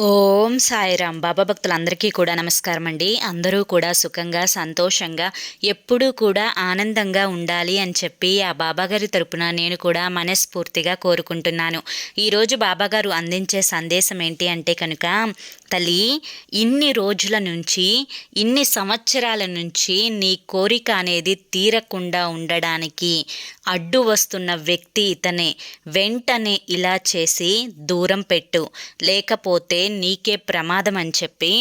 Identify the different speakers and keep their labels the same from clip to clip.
Speaker 1: ఓం సాయిరామ్. బాబా భక్తులందరికీ కూడా నమస్కారం అండి. అందరూ కూడా సుఖంగా సంతోషంగా ఎప్పుడూ కూడా ఆనందంగా ఉండాలి అని చెప్పి ఆ బాబాగారి తరపున నేను కూడా మనస్ఫూర్తిగా కోరుకుంటున్నాను. ఈరోజు బాబాగారు అందించే సందేశం ఏంటి అంటే కనుక తల్లి ఇన్ని రోజుల నుంచి ఇన్ని సంవత్సరాల నుంచి నీ కోరిక అనేది తీరకుండా ఉండడానికి అడ్డు వస్తున్న వ్యక్తి ఇతనే. వెంటనే ఇలా చేసి దూరం పెట్టు. లేకపోతే నీకే ప్రమాదం అని చెప్పి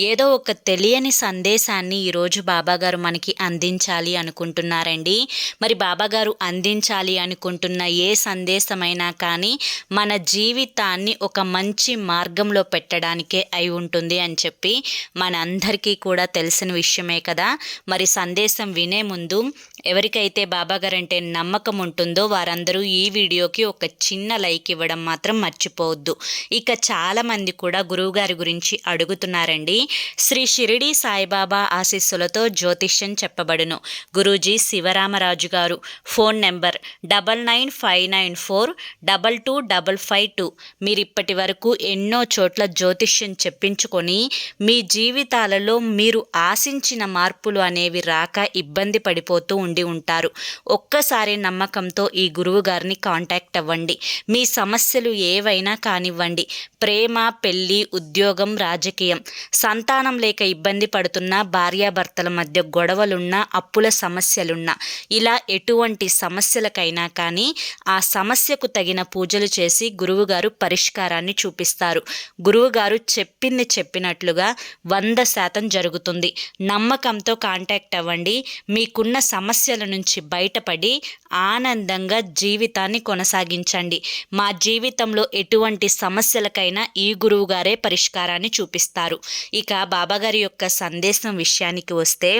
Speaker 1: ఏదో ఒక తెలియని సందేశాన్ని ఈరోజు బాబాగారు మనకి అందించాలి అనుకుంటున్నారండి. మరి బాబాగారు అందించాలి అనుకుంటున్న ఏ సందేశమైనా కానీ మన జీవితాన్ని ఒక మంచి మార్గంలో పెట్టడానికే అయి ఉంటుంది అని చెప్పి మనందరికీ కూడా తెలిసిన విషయమే కదా. మరి సందేశం వినే ముందు ఎవరికైతే బాబాగారు అంటే నమ్మకం ఉంటుందో వారందరూ ఈ వీడియోకి ఒక చిన్న లైక్ ఇవ్వడం మాత్రం మర్చిపోవద్దు. ఇక చాలామంది కూడా గురువుగారి గురించి అడుగుతున్నారండి. శ్రీ షిరిడి సాయిబాబా ఆశీస్సులతో జ్యోతిష్యం చెప్పబడును. Guruji Sivaramaraju garu. Phone number double nine five nine four double two double five two. మీరు ఇప్పటి వరకు ఎన్నో చోట్ల జ్యోతిష్యం చెప్పించుకొని మీ జీవితాలలో మీరు ఆశించిన మార్పులు అనేవి రాక ఇబ్బంది పడిపోతూ ఉండి ఉంటారు. ఒక్కసారి నమ్మకంతో ఈ గురువు గారిని కాంటాక్ట్ అవ్వండి. మీ సమస్యలు ఏవైనా కానివ్వండి. ప్రేమ పెళ్ళి ఉద్యోగం రాజకీయం. సంతానం లేక ఇబ్బంది పడుతున్న భార్యాభర్తల మధ్య గొడవలున్నా అప్పుల సమస్యలున్నా ఇలా ఎటువంటి సమస్యలకైనా కానీ ఆ సమస్యకు తగిన పూజలు చేసి గురువుగారు పరిష్కారాన్ని చూపిస్తారు. గురువుగారు చెప్పింది చెప్పినట్లుగా వంద శాతం జరుగుతుంది. నమ్మకంతో కాంటాక్ట్ అవ్వండి. మీకున్న సమస్యల నుంచి బయటపడి ఆనందంగా జీవితాన్ని కొనసాగించండి. మా జీవితంలో ఎటువంటి సమస్యలకైనా ఈ గురువు గారే పరిష్కారాన్ని చూపిస్తారు. ఇక బాబాగారి యొక్క సందేశం విషయానికి వస్తే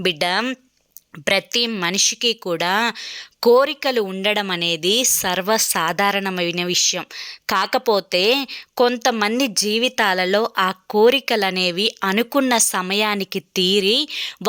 Speaker 1: బిడ్డ ప్రతి మనిషికి కూడా కోరికలు ఉండడం అనేది సర్వసాధారణమైన విషయం. కాకపోతే కొంతమంది జీవితాలలో ఆ కోరికలు అనేవి అనుకున్న సమయానికి తీరి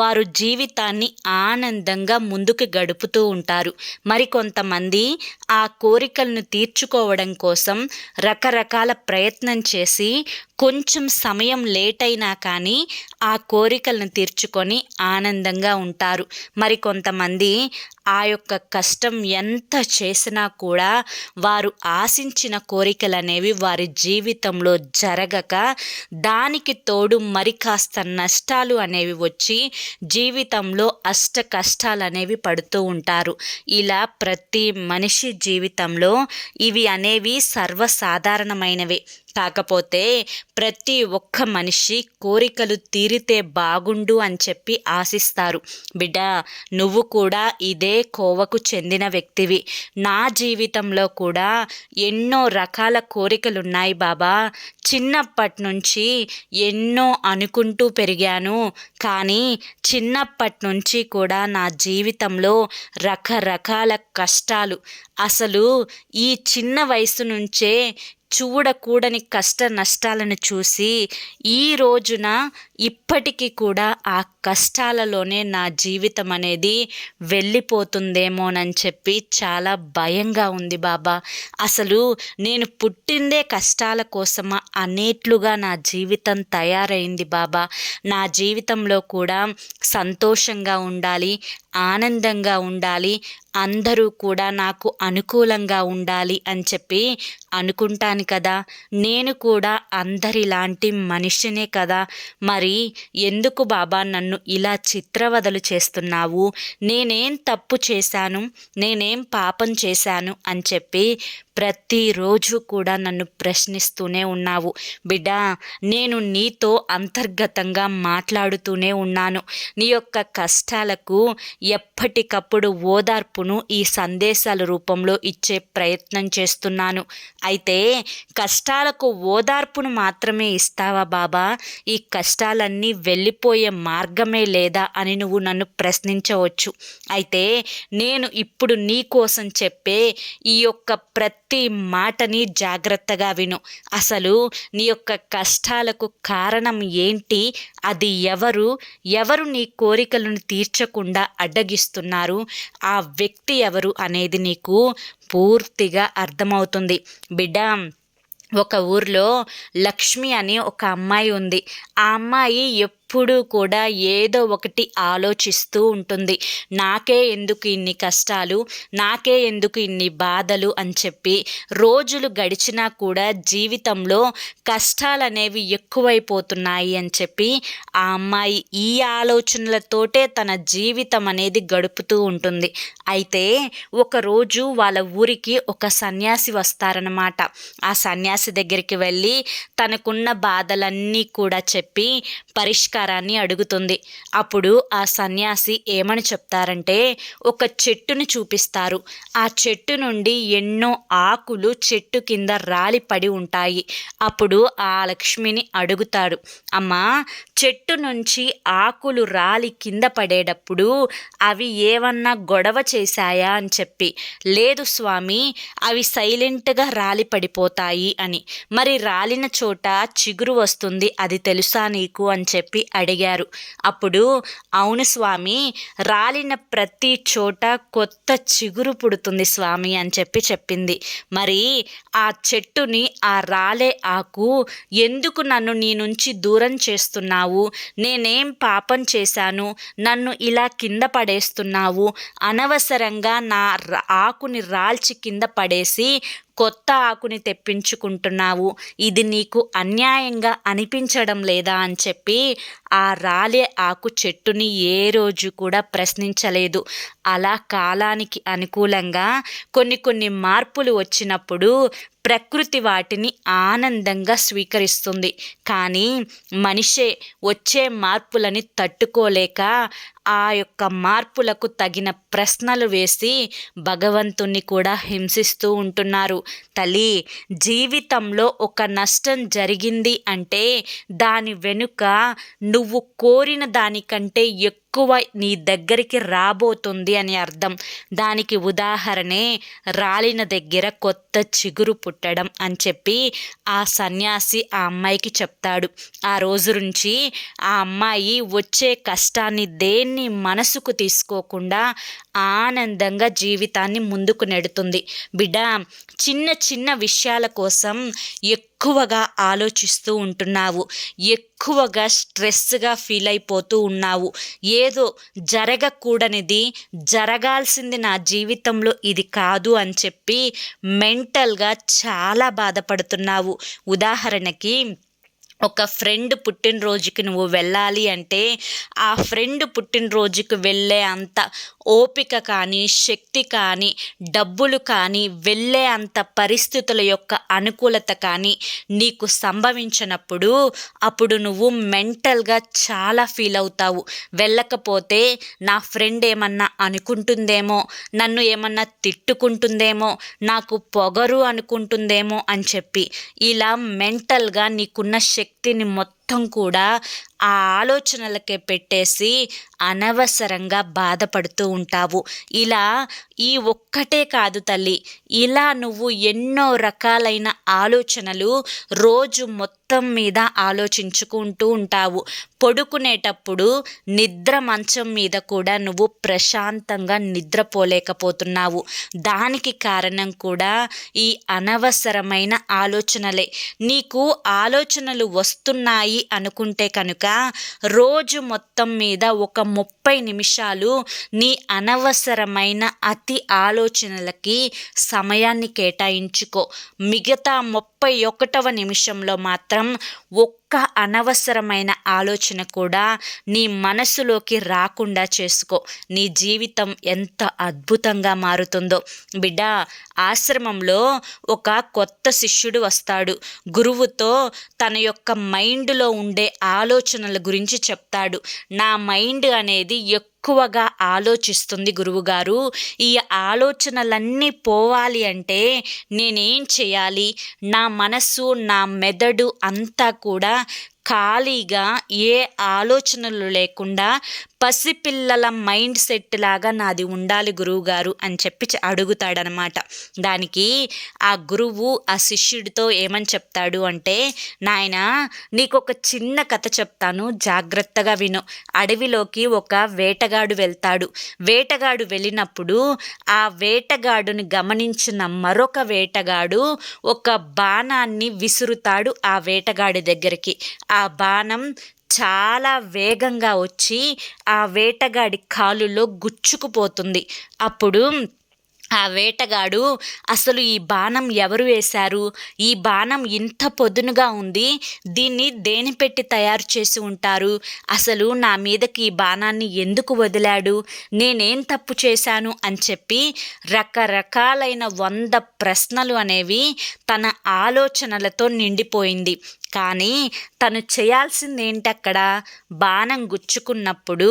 Speaker 1: వారు జీవితాన్ని ఆనందంగా ముందుకు గడుపుతూ ఉంటారు. మరికొంతమంది ఆ కోరికలను తీర్చుకోవడం కోసం రకరకాల ప్రయత్నం చేసి కొంచెం సమయం లేట్ అయినా కానీ ఆ కోరికలను తీర్చుకొని ఆనందంగా ఉంటారు. మరికొంతమంది ఆ యొక్క కష్టం ఎంత చేసినా కూడా వారు ఆశించిన కోరికలు అనేవి వారి జీవితంలో జరగక దానికి తోడు మరి కాస్త నష్టాలు అనేవి వచ్చి జీవితంలో అష్ట కష్టాలు అనేవి పడుతూ ఉంటారు. ఇలా ప్రతి మనిషి జీవితంలో ఇవి అనేవి సర్వసాధారణమైనవి. కాకపోతే ప్రతి ఒక్క మనిషి కోరికలు తీరితే బాగుండు అని చెప్పి ఆశిస్తారు. బిడ్డ నువ్వు కూడా ఇదే కోవకు చెందిన వ్యక్తివి. నా జీవితంలో కూడా ఎన్నో రకాల కోరికలు ఉన్నాయి బాబా. చిన్నప్పటి నుంచి ఎన్నో అనుకుంటూ పెరిగాను. కానీ చిన్నప్పటి నుంచి కూడా నా జీవితంలో రకరకాల కష్టాలు. అసలు ఈ చిన్న వయసు నుంచే చూడకూడని కష్ట నష్టాలను చూసి ఈ రోజున ఇప్పటికీ కూడా ఆ కష్టాలలోనే నా జీవితం అనేది వెళ్ళిపోతుందేమోనని చెప్పి చాలా భయంగా ఉంది బాబా. అసలు నేను పుట్టిందే కష్టాల కోసమా అనేట్లుగా నా జీవితం తయారైంది బాబా. నా జీవితంలో కూడా సంతోషంగా ఉండాలి ఆనందంగా ఉండాలి అందరూ కూడా నాకు అనుకూలంగా ఉండాలి అని చెప్పి అనుకుంటాను కదా. నేను కూడా అందరిలాంటి మనిషినే కదా. మరి ఎందుకు బాబా నన్ను ఇలా చిత్రవదలు చేస్తున్నావు? నేనేం తప్పు చేశాను? నేనేం పాపం చేశాను? అని చెప్పి ప్రతిరోజు కూడా నన్ను ప్రశ్నిస్తూనే ఉన్నావు. బిడ్డా నేను నీతో అంతర్గతంగా మాట్లాడుతూనే ఉన్నాను. నీ యొక్క కష్టాలకు ఎప్పటికప్పుడు ఓదార్పును ఈ సందేశాల రూపంలో ఇచ్చే ప్రయత్నం చేస్తున్నాను. అయితే కష్టాలకు ఓదార్పును మాత్రమే ఇస్తావా బాబా? ఈ కష్టాలన్నీ వెళ్ళిపోయే మార్గమే లేదా అని నువ్వు నన్ను ప్రశ్నించవచ్చు. అయితే నేను ఇప్పుడు నీ కోసం చెప్పే ఈ యొక్క ప్రతి ప్రతి మాటని జాగ్రత్తగా విను. అసలు నీ యొక్క కష్టాలకు కారణం ఏంటి? అది ఎవరు? ఎవరు నీ కోరికలను తీర్చకుండా అడ్డగిస్తున్నారు? ఆ వ్యక్తి ఎవరు అనేది నీకు పూర్తిగా అర్థమవుతుంది. బిడ్డ ఒక ఊర్లో లక్ష్మి అని ఒక అమ్మాయి ఉంది. ఆ అమ్మాయి ఎప్పుడూ కూడా ఏదో ఒకటి ఆలోచిస్తూ ఉంటుంది. నాకే ఎందుకు ఇన్ని కష్టాలు? నాకే ఎందుకు ఇన్ని బాధలు? అని చెప్పి రోజులు గడిచినా కూడా జీవితంలో కష్టాలు అనేవి ఎక్కువైపోతున్నాయి అని చెప్పి ఆ అమ్మాయి ఈ ఆలోచనలతోటే తన జీవితం అనేది గడుపుతూ ఉంటుంది. అయితే ఒకరోజు వాళ్ళ ఊరికి ఒక సన్యాసి వస్తారనమాట ఆ సన్యాసి దగ్గరికి వెళ్ళి తనకున్న బాధలన్నీ కూడా చెప్పి పరిష్కారం పరిష్కారాన్ని అడుగుతుంది. అప్పుడు ఆ సన్యాసి ఏమని చెప్తారంటే ఒక చెట్టును చూపిస్తారు. ఆ చెట్టు నుండి ఎన్నో ఆకులు చెట్టు కింద రాలి పడి ఉంటాయి. అప్పుడు ఆ లక్ష్మిని అడుగుతాడు అమ్మా చెట్టు నుంచి ఆకులు రాలి కింద పడేటప్పుడు అవి ఏమన్నా గొడవ చేశాయా అని చెప్పి లేదు స్వామి అవి సైలెంట్గా రాలి పడిపోతాయి అని. మరి రాలిన చోట చిగురు వస్తుంది అది తెలుసా నీకు? అని చెప్పి అడిగారు. అప్పుడు అవును స్వామి రాలిన ప్రతి చోట కొత్త చిగురు పుడుతుంది స్వామి అని చెప్పి చెప్పింది. మరి ఆ చెట్టుని ఆ రాలే ఆకు ఎందుకు నన్ను నీ నుంచి దూరం చేస్తున్నావు? నేనేం పాపం చేశాను? నన్ను ఇలా కింద పడేస్తున్నావు? అనవసరంగా నా ఆకుని రాల్చి కింద పడేసి కొత్త ఆకుని తెప్పించుకుంటున్నావు. ఇది నీకు అన్యాయంగా అనిపించడం లేదా అని చెప్పి ఆ రాలే ఆకు చెట్టుని ఏ రోజు కూడా ప్రశ్నించలేదు. అలా కాలానికి అనుకూలంగా కొన్ని కొన్ని మార్పులు వచ్చినప్పుడు ప్రకృతి వాటిని ఆనందంగా స్వీకరిస్తుంది. కానీ మనిషే వచ్చే మార్పులని తట్టుకోలేక ఆ యొక్క మార్పులకు తగిన ప్రశ్నలు వేసి భగవంతుణ్ణి కూడా హింసిస్తూ ఉంటున్నారు. తల్లి జీవితంలో ఒక నష్టం జరిగింది అంటే దాని వెనుక నువ్వు కోరిన దానికంటే ఎక్కువ ఎక్కువ నీ దగ్గరికి రాబోతుంది అని అర్థం. దానికి ఉదాహరణే రాలిన దగ్గర కొత్త చిగురు పుట్టడం అని చెప్పి ఆ సన్యాసి ఆ అమ్మాయికి చెప్తాడు. ఆ రోజు నుంచి ఆ అమ్మాయి వచ్చే కష్టాన్ని దేన్ని మనసుకు తీసుకోకుండా ఆనందంగా జీవితాన్ని ముందుకు నెడుతుంది. బిడ్డ చిన్న చిన్న విషయాల కోసం ఎక్కువగా ఆలోచిస్తూ ఉంటున్నావు. ఎక్కువగా స్ట్రెస్గా ఫీల్ అయిపోతూ ఉన్నావు. ఏదో జరగకూడనిది జరగాల్సింది నా జీవితంలో ఇది కాదు అని చెప్పి మెంటల్గా చాలా బాధపడుతున్నావు. ఉదాహరణకి ఒక ఫ్రెండ్ పుట్టినరోజుకి నువ్వు వెళ్ళాలి అంటే ఆ ఫ్రెండ్ పుట్టినరోజుకి వెళ్ళే అంత ఓపిక కానీ శక్తి కానీ డబ్బులు కానీ వెళ్ళే అంత పరిస్థితుల యొక్క అనుకూలత కానీ నీకు సంభవించినప్పుడు అప్పుడు నువ్వు మెంటల్గా చాలా ఫీల్ అవుతావు. వెళ్ళకపోతే నా ఫ్రెండ్ ఏమన్నా అనుకుంటుందేమో నన్ను ఏమన్నా తిట్టుకుంటుందేమో నాకు పొగరు అనుకుంటుందేమో అని చెప్పి ఇలా మెంటల్గా నీకున్న శక్తిని మొత్తం మొత్తం కూడా ఆ ఆలోచనలకే పెట్టేసి అనవసరంగా బాధపడుతూ ఉంటావు. ఇలా ఈ ఒక్కటే కాదు తల్లి ఇలా నువ్వు ఎన్నో రకాలైన ఆలోచనలు రోజు మొత్తం మీద ఆలోచించుకుంటూ ఉంటావు. పడుకునేటప్పుడు నిద్ర మంచం మీద కూడా నువ్వు ప్రశాంతంగా నిద్రపోలేకపోతున్నావు. దానికి కారణం కూడా ఈ అనవసరమైన ఆలోచనలే. నీకు ఆలోచనలు వస్తున్నాయి అనుకుంటే కనుక రోజు మొత్తం మీద ఒక ముప్పై నిమిషాలు నీ అనవసరమైన అతి ఆలోచనలకి సమయాన్ని కేటాయించుకో. మిగతా ముప్పై ఒకటవ నిమిషంలో మాత్రం ఒక్క అనవసరమైన ఆలోచన కూడా నీ మనసులోకి రాకుండా చేసుకో. నీ జీవితం ఎంత అద్భుతంగా మారుతుందో. బిడ్డ ఆశ్రమంలో ఒక కొత్త శిష్యుడు వస్తాడు. గురువుతో తన యొక్క మైండ్లో ఉండే ఆలోచనల గురించి చెప్తాడు. నా మైండ్ అనేది ఎక్కువగా ఆలోచిస్తుంది గురువుగారు. ఈ ఆలోచనలన్నీ పోవాలి అంటే నేనేం చేయాలి? నా మనస్సు నా మెదడు అంతా కూడా ఖాళీగా ఏ ఆలోచనలు లేకుండా పసిపిల్లల మైండ్ సెట్ లాగా నాది ఉండాలి గురువుగారు అని చెప్పి అడుగుతాడనమాట. దానికి ఆ గురువు ఆ శిష్యుడితో ఏమని చెప్తాడు అంటే నాయన నీకు ఒక చిన్న కథ చెప్తాను జాగ్రత్తగా విను. అడవిలోకి ఒక వేటగాడు వెళ్తాడు. వేటగాడు వెళ్ళినప్పుడు ఆ వేటగాడుని గమనించిన మరొక వేటగాడు ఒక బాణాన్ని విసురుతాడు ఆ వేటగాడి దగ్గరికి. ఆ బాణం చాలా వేగంగా వచ్చి ఆ వేటగాడి కాలులో గుచ్చుకుపోతుంది. అప్పుడు ఆ వేటగాడు అసలు ఈ బాణం ఎవరు వేశారు? ఈ బాణం ఇంత పొదునుగా ఉంది దీన్ని దేని పెట్టి తయారు చేసి ఉంటారు? అసలు నా మీదకి ఈ బాణాన్ని ఎందుకు వదిలాడు? నేనేం తప్పు చేశాను అని చెప్పి రకరకాలైన వంద ప్రశ్నలు అనేవి తన ఆలోచనలతో నిండిపోయింది. కానీ తను చేయాల్సింది ఏంటక్కడ బాణం గుచ్చుకున్నప్పుడు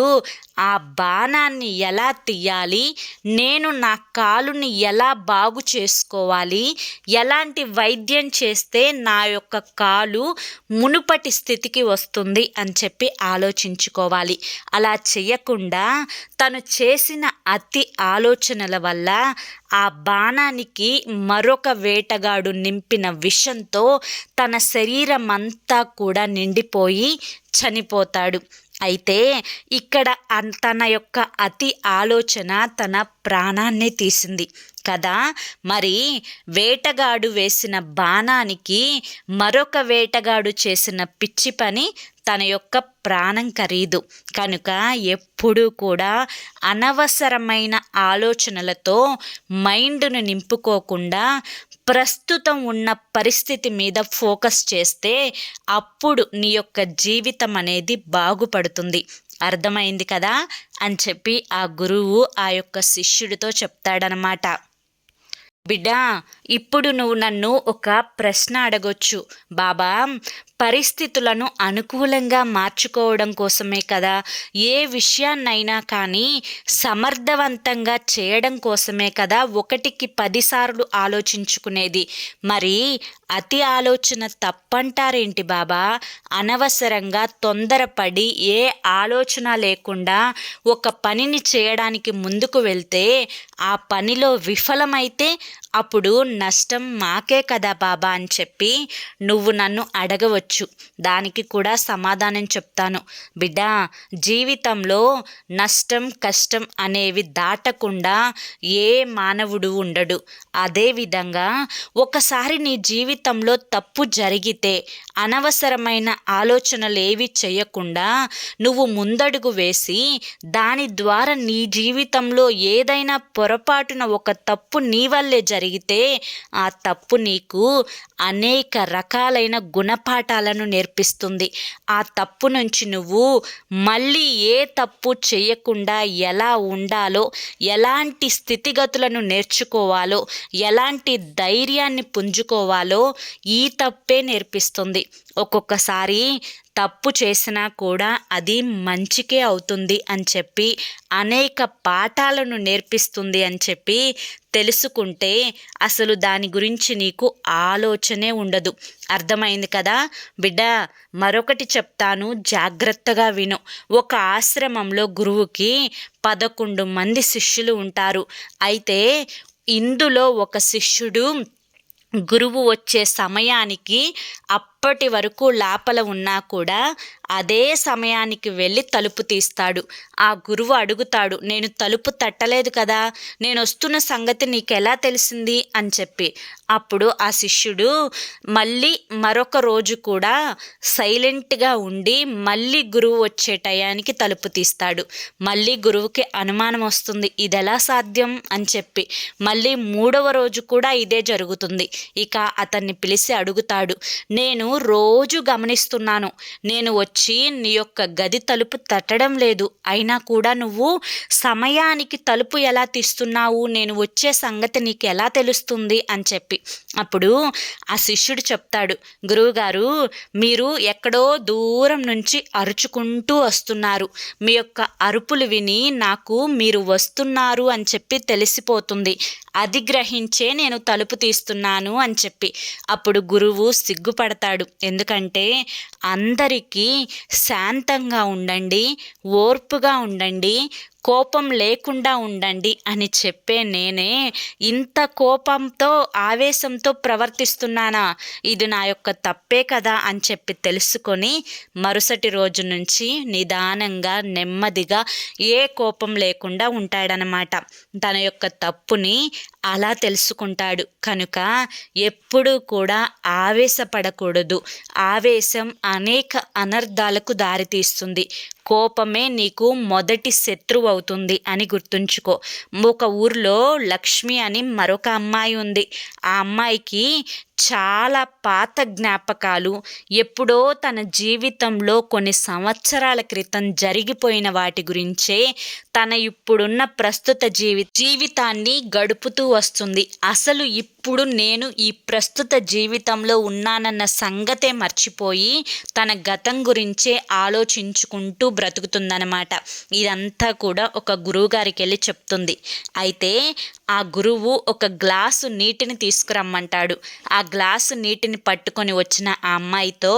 Speaker 1: ఆ బాణాన్ని ఎలా తీయాలి నేను నా కాలుని ఎలా బాగు చేసుకోవాలి? ఎలాంటి వైద్యం చేస్తే నా యొక్క కాలు మునుపటి స్థితికి వస్తుంది అని చెప్పి ఆలోచించుకోవాలి. అలా చేయకుండా తను చేసిన అతి ఆలోచనల వల్ల ఆ బాణానికి మరొక వేటగాడు నింపిన విషంతో తన శరీరం అంతా కూడా నిండిపోయి చనిపోతాడు. అయితే ఇక్కడ తన యొక్క అతి ఆలోచన తన ప్రాణాన్ని తీసింది. కదా? మరి వేటగాడు వేసిన బాణానికి మరొక వేటగాడు చేసిన పిచ్చి పని తన యొక్క ప్రాణం ఖరీదు. కనుక ఎప్పుడూ కూడా అనవసరమైన ఆలోచనలతో మైండ్ను నింపుకోకుండా ప్రస్తుతం ఉన్న పరిస్థితి మీద ఫోకస్ చేస్తే అప్పుడు నీ యొక్క జీవితం అనేది బాగుపడుతుంది. అర్థమైంది కదా? అని చెప్పి ఆ గురువు ఆ యొక్క శిష్యుడితో చెప్తాడనమాట. బిడ్డా ఇప్పుడు నువ్వు నన్ను ఒక ప్రశ్న అడగొచ్చు. బాబా పరిస్థితులను అనుకూలంగా మార్చుకోవడం కోసమే కదా. ఏ విషయాన్నైనా కానీ సమర్థవంతంగా చేయడం కోసమే కదా ఒకటికి పదిసార్లు ఆలోచించుకునేది. మరి అతి ఆలోచన తప్పంటారేంటి బాబా? అనవసరంగా తొందరపడి ఏ ఆలోచన లేకుండా ఒక పనిని చేయడానికి ముందుకు వెళ్తే ఆ పనిలో విఫలమైతే అప్పుడు నష్టం మాకే కదా బాబా అని చెప్పి నువ్వు నన్ను అడగవచ్చు. దానికి కూడా సమాధానం చెప్తాను. బిడ్డ జీవితంలో నష్టం కష్టం అనేవి దాటకుండా ఏ మానవుడు ఉండడు. అదేవిధంగా ఒకసారి నీ జీవితంలో తప్పు జరిగితే అనవసరమైన ఆలోచనలు ఏవి చేయకుండా నువ్వు ముందడుగు వేసి దాని ద్వారా నీ జీవితంలో ఏదైనా పొరపాటున ఒక తప్పు నీ వల్లే జరిగితే ఆ తప్పు నీకు అనేక రకాలైన గుణపాఠాలను నేర్పిస్తుంది. ఆ తప్పు నుంచి నువ్వు మళ్ళీ ఏ తప్పు చేయకుండా ఎలా ఉండాలో ఎలాంటి స్థితిగతులను నేర్చుకోవాలో ఎలాంటి ధైర్యాన్ని పుంజుకోవాలో ఈ తప్పే నేర్పిస్తుంది. ఒక్కొక్కసారి తప్పు చేసినా కూడా అది మంచికే అవుతుంది అని చెప్పి అనేక పాఠాలను నేర్పిస్తుంది అని చెప్పి తెలుసుకుంటే అసలు దాని గురించి నీకు ఆలోచనే ఉండదు. అర్థమైంది కదా? బిడ్డ మరొకటి చెప్తాను జాగ్రత్తగా విను. ఒక ఆశ్రమంలో గురువుకి పదకొండు మంది శిష్యులు ఉంటారు. అయితే ఇందులో ఒక శిష్యుడు గురువు వచ్చే సమయానికి అప్పటి వరకు లోపల ఉన్నా కూడా అదే సమయానికి వెళ్ళి తలుపు తీస్తాడు. ఆ గురువు అడుగుతాడు నేను తలుపు తట్టలేదు కదా నేను వస్తున్న సంగతి నీకెలా తెలిసింది? అని చెప్పి. అప్పుడు ఆ శిష్యుడు మళ్ళీ మరొక రోజు కూడా సైలెంట్గా ఉండి మళ్ళీ గురువు వచ్చే టయానికి తలుపు తీస్తాడు. మళ్ళీ గురువుకి అనుమానం వస్తుంది ఇది ఎలా సాధ్యం? అని చెప్పి. మళ్ళీ మూడవ రోజు కూడా ఇదే జరుగుతుంది. ఇక అతన్ని పిలిచి అడుగుతాడు నేను రోజు గమనిస్తున్నాను. నేను వచ్చి నీ యొక్క గది తలుపు తట్టడం లేదు. అయినా కూడా నువ్వు సమయానికి తలుపు ఎలా తీస్తున్నావు? నేను వచ్చే సంగతి నీకు ఎలా తెలుస్తుంది? అని చెప్పి. అప్పుడు ఆ శిష్యుడు చెప్తాడు. గురువుగారు మీరు ఎక్కడో దూరం నుంచి అరుచుకుంటూ వస్తున్నారు. మీ యొక్క అరుపులు విని నాకు మీరు వస్తున్నారు అని చెప్పి తెలిసిపోతుంది. అధిగ్రహించే నేను తలుపు తీస్తున్నాను అని చెప్పి. అప్పుడు గురువు సిగ్గుపడతాడు. ఎందుకంటే అందరికీ శాంతంగా ఉండండి ఓర్పుగా ఉండండి కోపం లేకుండా ఉండండి అని చెప్పే నేనే ఇంత కోపంతో ఆవేశంతో ప్రవర్తిస్తున్నానా? ఇది నా యొక్క తప్పే కదా అని చెప్పి తెలుసుకొని మరుసటి రోజు నుంచి నిదానంగా నెమ్మదిగా ఏ కోపం లేకుండా ఉంటాడనమాట. తన యొక్క తప్పుని అలా తెలుసుకుంటాడు. కనుక ఎప్పుడూ కూడా ఆవేశపడకూడదు. ఆవేశం అనేక అనర్థాలకు దారితీస్తుంది. కోపమే నీకు మొదటి శత్రువు అవుతుంది అని గుర్తుంచుకో. ఒక ఊర్లో లక్ష్మి అని మరొక అమ్మాయి ఉంది. ఆ అమ్మాయికి చాలా పాత జ్ఞాపకాలు ఎప్పుడో తన జీవితంలో కొన్ని సంవత్సరాల క్రితం జరిగిపోయిన వాటి గురించే తన ఇప్పుడున్న ప్రస్తుత జీవి జీవితాన్ని గడుపుతూ వస్తుంది. అసలు ఇప్పుడు నేను ఈ ప్రస్తుత జీవితంలో ఉన్నానన్న సంగతే మర్చిపోయి తన గతం గురించే ఆలోచించుకుంటూ బ్రతుకుతుందనమాట ఇదంతా కూడా ఒక గురువుగారికి వెళ్ళి చెప్తుంది. అయితే ఆ గురువు ఒక గ్లాసు నీటిని తీసుకురమ్మంటాడు. ఆ గ్లాసు నీటిని పట్టుకొని వచ్చిన ఆ అమ్మాయితో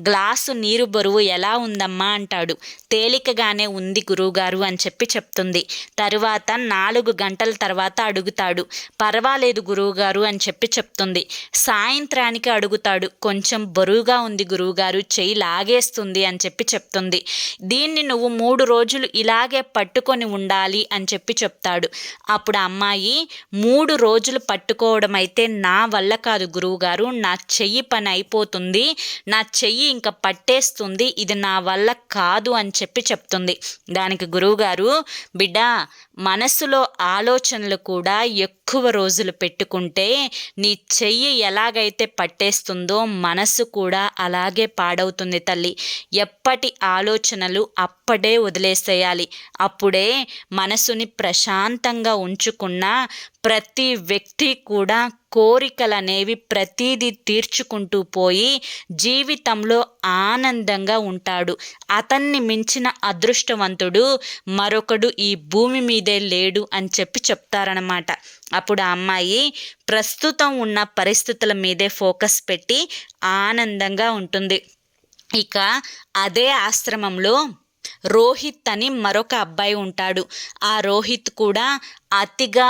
Speaker 1: గ్లాసు నీరు బరువు ఎలా ఉందమ్మా? అంటాడు. తేలికగానే ఉంది గురువుగారు అని చెప్పి చెప్తుంది. తరువాత నాలుగు గంటల తర్వాత అడుగుతాడు. పర్వాలేదు గురువుగారు అని చెప్పి చెప్తుంది. సాయంత్రానికి అడుగుతాడు. కొంచెం బరువుగా ఉంది గురువుగారు చెయ్యి లాగేస్తుంది అని చెప్పి చెప్తుంది. దీన్ని నువ్వు మూడు రోజులు ఇలాగే పట్టుకొని ఉండాలి అని చెప్పి చెప్తాడు. అప్పుడు అమ్మాయి మూడు రోజులు పట్టుకోవడం అయితే నా వల్ల కాదు గురువుగారు. నా చెయ్యి పని అయిపోతుంది. నా చెయ్యి ఇంకా పట్టేస్తుంది. ఇది నా వల్ల కాదు అని చెప్పి చెప్తుంది. దానికి గురువుగారు బిడ్డ మనసులో ఆలోచనలు కూడా ఎక్కువ రోజులు పెట్టుకుంటే నీ చెయ్యి ఎలాగైతే పట్టేస్తుందో మనసు కూడా అలాగే పాడవుతుంది తల్లి. ఎప్పటి ఆలోచనలు అప్పుడే వదిలేసేయాలి. అప్పుడే మనసుని ప్రశాంతంగా ఉంచుకున్న ప్రతి వ్యక్తి కూడా కోరికలనేవి ప్రతీది తీర్చుకుంటూ పోయి జీవితంలో ఆనందంగా ఉంటాడు. అతన్ని మించిన అదృష్టవంతుడు మరొకడు ఈ భూమి మీదే లేడు అని చెప్పి చెప్తారనమాట అప్పుడు ఆ అమ్మాయి ప్రస్తుతం ఉన్న పరిస్థితుల మీదే ఫోకస్ పెట్టి ఆనందంగా ఉంటుంది. ఇక అదే ఆశ్రమంలో రోహిత్ అని మరొక అబ్బాయి ఉంటాడు. ఆ రోహిత్ కూడా అతిగా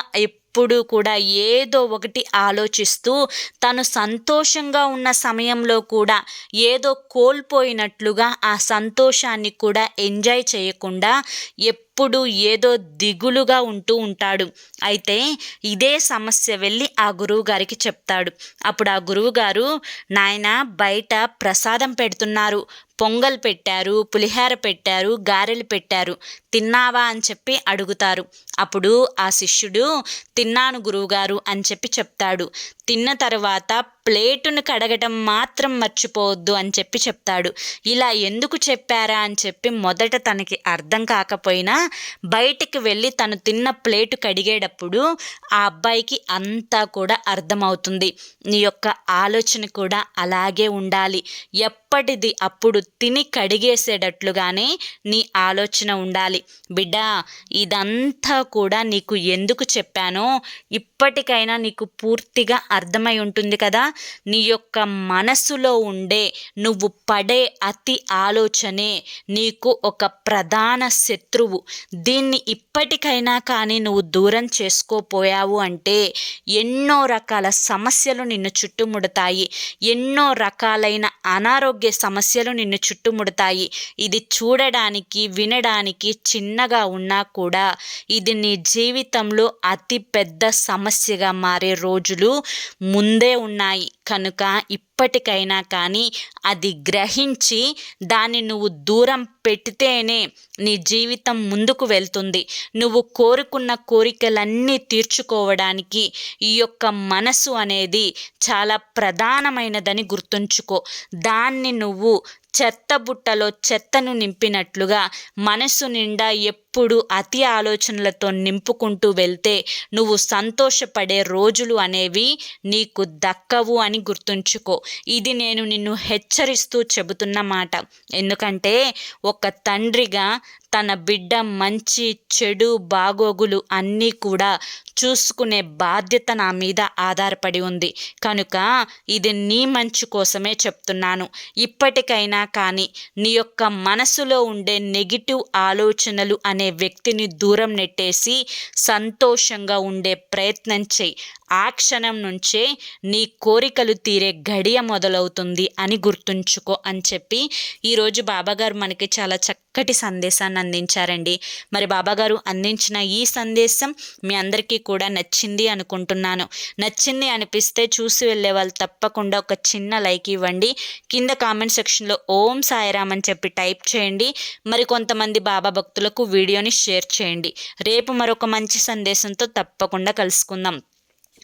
Speaker 1: ఎప్పుడూ కూడా ఏదో ఒకటి ఆలోచిస్తూ తను సంతోషంగా ఉన్న సమయంలో కూడా ఏదో కోల్పోయినట్లుగా ఆ సంతోషాన్ని కూడా ఎంజాయ్ చేయకుండా ఎప్పుడు ఏదో దిగులుగా ఉంటూ ఉంటాడు. అయితే ఇదే సమస్య వెళ్ళి ఆ గురువు గారికి చెప్తాడు. అప్పుడు ఆ గురువు గారు నాయన బయట ప్రసాదం పెడుతున్నారు. పొంగల్ పెట్టారు పులిహార పెట్టారు గారెలు పెట్టారు. తిన్నావా? అని చెప్పి అడుగుతారు. అప్పుడు ఆ శిష్యుడు తిన్నాను గురువుగారు అని చెప్పి చెప్తాడు. తిన్న తర్వాత ప్లేటును కడగటం మాత్రం మర్చిపోవద్దు అని చెప్పి చెప్తాడు. ఇలా ఎందుకు చెప్పారా? అని చెప్పి మొదట తనకి అర్థం కాకపోయినా బయటికి వెళ్ళి తను తిన్న ప్లేటు కడిగేటప్పుడు ఆ అబ్బాయికి అంతా కూడా అర్థమవుతుంది. నీ యొక్క ఆలోచన కూడా అలాగే ఉండాలి. ఎప్పటిది అప్పుడు తిని కడిగేసేటట్లుగానే నీ ఆలోచన ఉండాలి. బిడ్డ ఇదంతా కూడా నీకు ఎందుకు చెప్పానో ఇప్పటికైనా నీకు పూర్తిగా అర్థమై ఉంటుంది కదా. నీ యొక్క మనసులో ఉండే నువ్వు పడే అతి ఆలోచనే నీకు ఒక ప్రధాన శత్రువు. దీన్ని ఇప్పటికైనా కానీ నువ్వు దూరం చేసుకోపోయావు అంటే ఎన్నో రకాల సమస్యలు నిన్ను చుట్టుముడతాయి. ఎన్నో రకాలైన అనారోగ్య సమస్యలు నిన్ను చుట్టుముడతాయి. ఇది చూడడానికి వినడానికి చిన్నగా ఉన్నా కూడా ఇది నీ జీవితంలో అతి పెద్ద సమస్యగా మారే రోజులు ముందే ఉన్నాయి. కనుక ఇప్పటికైనా కానీ అది గ్రహించి దాన్ని నువ్వు దూరం పెడితేనే నీ జీవితం ముందుకు వెళ్తుంది. నువ్వు కోరుకున్న కోరికలన్నీ తీర్చుకోవడానికి ఈ యొక్క మనసు అనేది చాలా ప్రధానమైనదని గుర్తుంచుకో. దాన్ని నువ్వు చెత్త బుట్టలో చెత్తను నింపినట్లుగా మనసు నిండా ఎప్పుడు అతి ఆలోచనలతో నింపుకుంటూ వెళ్తే నువ్వు సంతోషపడే రోజులు అనేవి నీకు దక్కవు అని గుర్తుంచుకో. ఇది నేను నిన్ను హెచ్చరిస్తూ చెబుతున్న మాట. ఎందుకంటే ఒక తండ్రిగా తన బిడ్డ మంచి చెడు బాగోగులు అన్నీ కూడా చూసుకునే బాధ్యత నా మీద ఆధారపడి ఉంది. కనుక ఇది నీ మంచు కోసమే చెప్తున్నాను. ఇప్పటికైనా కానీ నీ యొక్క మనసులో ఉండే నెగిటివ్ ఆలోచనలు అనే వ్యక్తిని దూరం నెట్టేసి సంతోషంగా ఉండే ప్రయత్నం చేయి. ఆ క్షణం నుంచే నీ కోరికలు తీరే గడియ మొదలవుతుంది అని గుర్తుంచుకో అని చెప్పి ఈరోజు బాబాగారు మనకి చాలా చక్కటి సందేశాన్ని అందించారండి. మరి బాబాగారు అందించిన ఈ సందేశం మీ అందరికీ కూడా నచ్చింది అనుకుంటున్నాను. నచ్చింది అనిపిస్తే చూసి వెళ్ళే వాళ్ళు తప్పకుండా ఒక చిన్న లైక్ ఇవ్వండి. కింద కామెంట్ సెక్షన్లో ఓం సాయిరామ్ అని చెప్పి టైప్ చేయండి. మరి కొంతమంది బాబా భక్తులకు వీడియోని షేర్ చేయండి. రేపు మరొక మంచి సందేశంతో తప్పకుండా కలుసుకుందాం.